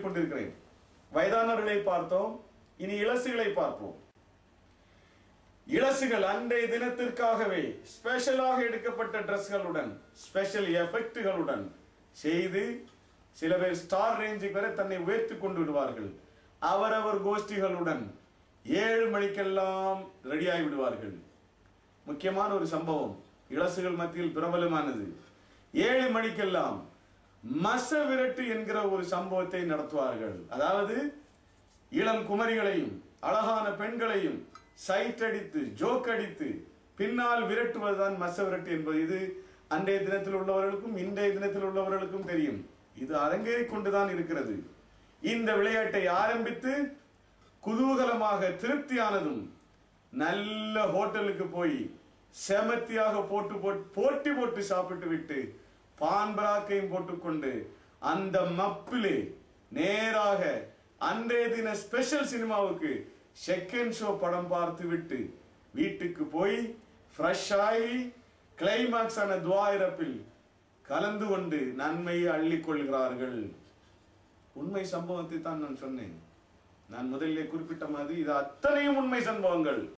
கொண்டிருக்கிறேன். வயதானவர்களை பார்த்தோம் இனி இலசுகளை பார்ப்போம். இலசுகள் அன்றைய தினத்திற்காகவே ஸ்பெஷலாக எடுக்கப்பட்ட டிரெஸ்களுடன் ஸ்பெஷல் எஃபெக்டுகளுடன் செய்து சில பேர் ஸ்டார் ரேஞ்சுக்கு வரை தன்னை உயர்த்தி கொண்டு விடுவார்கள். அவரவர் கோஷ்டிகளுடன் ஏழு மணிக்கெல்லாம் ரெடியாகி விடுவார்கள். முக்கியமான ஒரு சம்பவம் இலசுகள் மத்தியில் பிரபலமானது. ஏழு மணிக்கெல்லாம் மச விரட்டு என்கிற ஒரு சம்பவத்தை நடத்துவார்கள். அதாவது இளம் குமரிகளையும் அழகான பெண்களையும் சைட் அடித்து ஜோக் அடித்து பின்னால் விரட்டுவதுதான் மச விரட்டு என்பது. இது அன்றைய தினத்தில் உள்ளவர்களுக்கும் இன்றைய தினத்தில் உள்ளவர்களுக்கும் தெரியும். இது அரங்கேறி கொண்டுதான் இருக்கிறது. இந்த விளையாட்டை ஆரம்பித்து குதூகலமாக திருப்தியானதும் நல்ல ஹோட்டலுக்கு போய் செமத்தியாக போட்டு போட்டு போட்டி போட்டு சாப்பிட்டு விட்டு பான்பராக்கையும் போட்டுக்கொண்டு அந்த மப்பிலே நேராக அன்றைய தின ஸ்பெஷல் சினிமாவுக்கு செகண்ட் ஷோ படம் பார்த்து விட்டு வீட்டுக்கு போய் ஃப்ரெஷ் ஆகி கிளைமாக்ஸ் ஆன துவாயிரப்பில் கலந்து கொண்டு நன்மையை அள்ளிக் கொள்கிறார்கள். உண்மை சம்பவத்தை தான் நான் சொன்னேன். நான் முதலிலே குறிப்பிட்ட மாதிரி இது அத்தனையும் உண்மை சம்பவங்கள்.